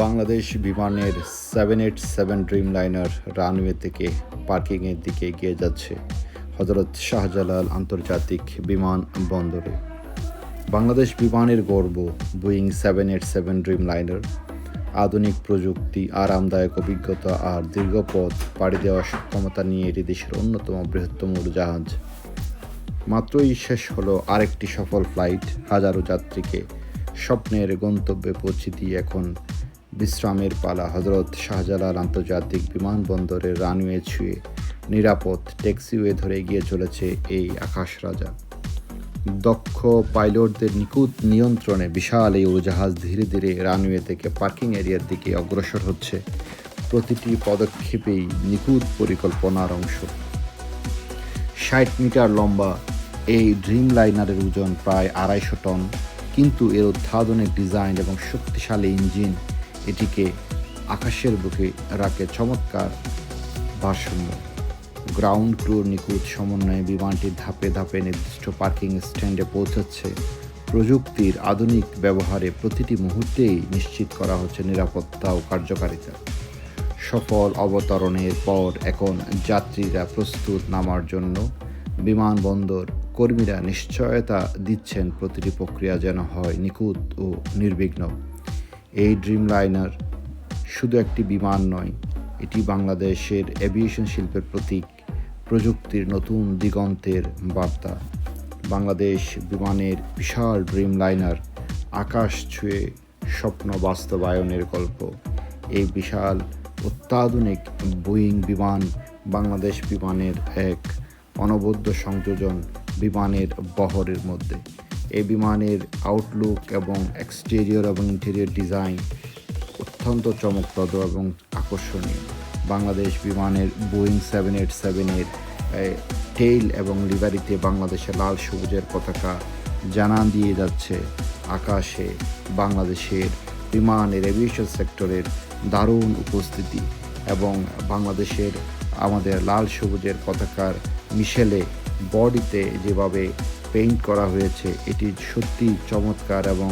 বাংলাদেশ বিমানের seven eight seven Dreamliner runway থেকে পার্কিংয়ের দিকে এগিয়ে যাচ্ছে হজরত শাহজালাল আন্তর্জাতিক বিমান বন্দরে। বাংলাদেশ বিমানের গর্ব Boeing seven eight seven Dreamliner আধুনিক প্রযুক্তি, আরামদায়ক অভিজ্ঞতা আর দীর্ঘ পথ পাড়ি দেওয়ার সক্ষমতা নিয়ে এটি দেশের অন্যতম বৃহত্তম উড়োজাহাজ। মাত্রই শেষ হলো আরেকটি সফল ফ্লাইট হাজারো যাত্রীকে স্বপ্নের গন্তব্যে পৌঁছে দিয়ে এখন বিশ্রামের পালা হজরত শাহজালাল আন্তর্জাতিক বিমানবন্দরের রানওয়ে ছুঁয়ে নিরাপদ ট্যাক্সিওয়ে ধরে এগিয়ে চলেছে এই আকাশ রাজা দক্ষ পাইলটদের নিখুঁত নিয়ন্ত্রণে বিশাল এই উড়োজাহাজ ধীরে ধীরে রানওয়ে থেকে পার্কিং এরিয়ার দিকে অগ্রসর হচ্ছে। প্রতিটি পদক্ষেপেই নিখুঁত পরিকল্পনার অংশ। ষাট মিটার লম্বা এই ড্রিম লাইনারের ওজন প্রায় আড়াইশো টন, কিন্তু এর অত্যাধুনিক ডিজাইন এবং শক্তিশালী ইঞ্জিন এটিকে আকাশের বুকে রাখে চমৎকার ভারসাম্য। গ্রাউন্ড ক্রুর নিখুঁত সমন্বয়ে বিমানটি ধাপে ধাপে নির্দিষ্ট পার্কিং স্ট্যান্ডে পৌঁছাচ্ছে। প্রযুক্তির আধুনিক ব্যবহারে প্রতিটি মুহূর্তেই নিশ্চিত করা হচ্ছে নিরাপত্তা ও কার্যকারিতা। সফল অবতরণের পর এখন যাত্রীরা প্রস্তুত নামার জন্য বিমানবন্দর কর্মীরা নিশ্চয়তা দিচ্ছেন প্রতিটি প্রক্রিয়া যেন হয় নিখুঁত ও নির্বিঘ্ন। এই ড্রিম লাইনার শুধু একটি বিমান নয়, এটি বাংলাদেশের এভিয়েশন শিল্পের প্রতীক, প্রযুক্তির নতুন দিগন্তের বার্তা। বাংলাদেশ বিমানের বিশাল ড্রিম লাইনার আকাশ ছুঁয়ে স্বপ্ন বাস্তবায়নের গল্প। এই বিশাল, অত্যাধুনিক বোয়িং বিমান বাংলাদেশ বিমানের এক অনবদ্য সংযোজন বিমানের বহরের মধ্যে। এই বিমানের আউটলুক এবং এক্সটেরিয়র এবং ইন্টেরিয়র ডিজাইন অত্যন্ত চমকপ্রদ এবং আকর্ষণীয়। বাংলাদেশ বিমানের বোয়িং সেভেন এইট সেভেনের টেইল এবং লিভারিতে বাংলাদেশের লাল সবুজের পতাকা জানান দিয়ে যাচ্ছে আকাশে। বাংলাদেশের বিমানের এভিয়েশন সেক্টরের দারুণ উপস্থিতি এবং বাংলাদেশের আমাদের লাল সবুজের পতাকার মিশেলে বডিতে যেভাবে পেইন্ট করা হয়েছে, এটি সত্যি চমৎকার এবং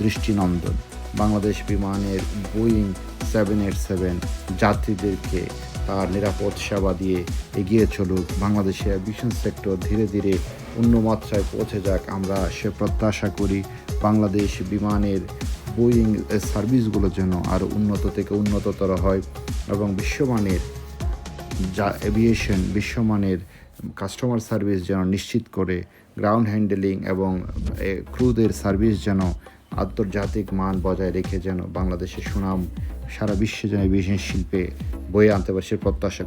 দৃষ্টিনন্দন। বাংলাদেশ বিমানের বোয়িং সেভেন এইট সেভেন যাত্রীদেরকে তার নিরাপদ সেবা দিয়ে এগিয়ে চলুক। বাংলাদেশের অ্যাভিয়েশন সেক্টর ধীরে ধীরে অন্য মাত্রায় পৌঁছে যাক, আমরা সে প্রত্যাশা করি বাংলাদেশ বিমানের বোয়িং সার্ভিসগুলো যেন আরও উন্নত থেকে উন্নততর হয় এবং বিশ্বমানের যা এভিয়েশন বিশ্বমানের কাস্টমার সার্ভিস যেন নিশ্চিত করে গ্রাউন্ড হ্যান্ডেলিং এবং ক্রুদের সার্ভিস যেন আন্তর্জাতিক মান বজায় রেখে যেন বাংলাদেশের সুনাম সারা বিশ্বে যেন এভিয়েশন শিল্পে বয়ে আনতে পারে সে প্রত্যাশা